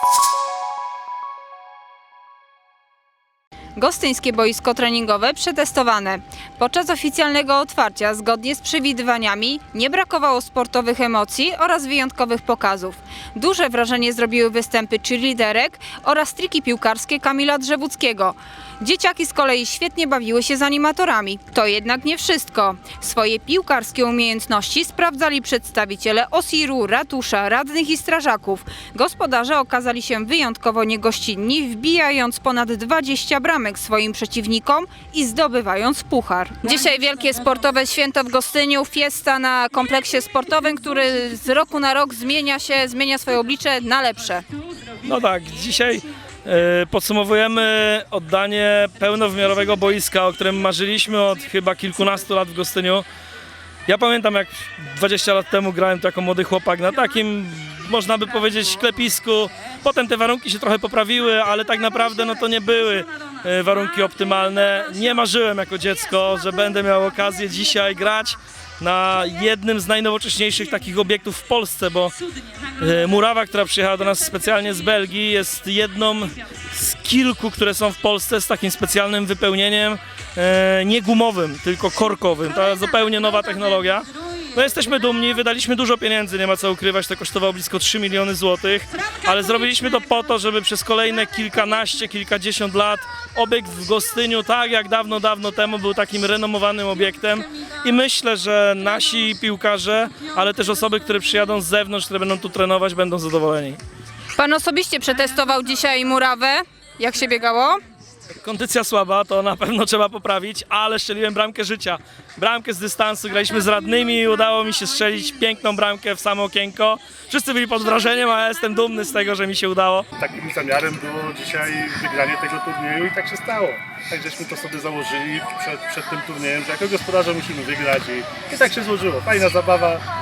you Gostyńskie boisko treningowe przetestowane. Podczas oficjalnego otwarcia, zgodnie z przewidywaniami, nie brakowało sportowych emocji oraz wyjątkowych pokazów. Duże wrażenie zrobiły występy cheerleaderek oraz triki piłkarskie Kamila Drzewuckiego. Dzieciaki z kolei świetnie bawiły się z animatorami. To jednak nie wszystko. Swoje piłkarskie umiejętności sprawdzali przedstawiciele OSIR-u, ratusza, radnych i strażaków. Gospodarze okazali się wyjątkowo niegościnni, wbijając ponad 20 bramek swoim przeciwnikom i zdobywając puchar. Dzisiaj wielkie sportowe święto w Gostyniu, fiesta na kompleksie sportowym, który z roku na rok zmienia się, zmienia swoje oblicze na lepsze. No tak, dzisiaj e, podsumowujemy oddanie pełnowymiarowego boiska, o którym marzyliśmy od chyba kilkunastu lat w Gostyniu. Ja pamiętam jak 20 lat temu grałem tu jako młody chłopak na takim, można by powiedzieć, sklepisku. Potem te warunki się trochę poprawiły, ale tak naprawdę no to nie były warunki optymalne. Nie marzyłem jako dziecko, że będę miał okazję dzisiaj grać na jednym z najnowocześniejszych takich obiektów w Polsce, bo E, Murawa, która przyjechała do nas specjalnie z Belgii, jest jedną z kilku, które są w Polsce z takim specjalnym wypełnieniem e, nie gumowym, tylko korkowym. To zupełnie nowa technologia. No jesteśmy dumni, wydaliśmy dużo pieniędzy, nie ma co ukrywać, to kosztowało blisko 3 miliony złotych, ale zrobiliśmy to po to, żeby przez kolejne kilkanaście, kilkadziesiąt lat obiekt w Gostyniu, tak jak dawno, dawno temu był takim renomowanym obiektem i myślę, że nasi piłkarze, ale też osoby, które przyjadą z zewnątrz, które będą tu trenować, będą zadowoleni. Pan osobiście przetestował dzisiaj murawę. Jak się biegało? Kondycja słaba, to na pewno trzeba poprawić, ale strzeliłem bramkę życia. Bramkę z dystansu, graliśmy z radnymi udało mi się strzelić piękną bramkę w samo okienko. Wszyscy byli pod wrażeniem, a ja jestem dumny z tego, że mi się udało. Takim zamiarem było dzisiaj wygranie tego turnieju i tak się stało. Tak żeśmy to sobie założyli przed, przed tym turniejem, że jako gospodarze musimy wygrać i, i tak się złożyło. Fajna zabawa,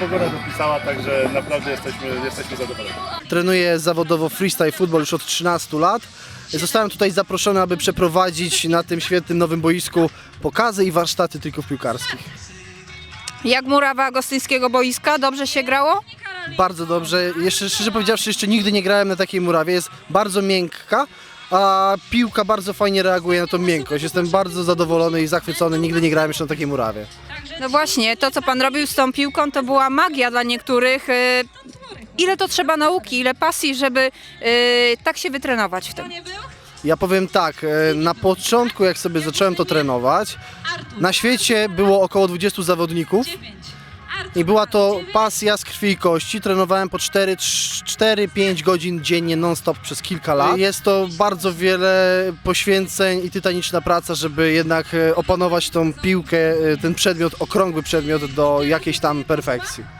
pogoda dopisała, także naprawdę jesteśmy, jesteśmy zadowoleni. Trenuję zawodowo freestyle football już od 13 lat. Zostałem tutaj zaproszony, aby przeprowadzić na tym świetnym nowym boisku pokazy i warsztaty trików piłkarskich. Jak murawa gostyńskiego boiska? Dobrze się grało? Bardzo dobrze. Jeszcze szczerze powiedziawszy, jeszcze nigdy nie grałem na takiej murawie. Jest bardzo miękka, a piłka bardzo fajnie reaguje na tą miękkość. Jestem bardzo zadowolony i zachwycony. Nigdy nie grałem jeszcze na takiej murawie. No właśnie, to co pan robił z tą piłką to była magia dla niektórych. Y, Ile to trzeba nauki, ile pasji, żeby y, tak się wytrenować w tym? Ja powiem tak, e, na początku jak sobie zacząłem to trenować, na świecie było około 20 zawodników i była to pasja z krwi i kości. Trenowałem po 4-5 godzin dziennie non-stop przez kilka lat. Jest to bardzo wiele poświęceń i tytaniczna praca, żeby jednak e, opanować tą piłkę, e, ten przedmiot, okrągły przedmiot do jakiejś tam perfekcji.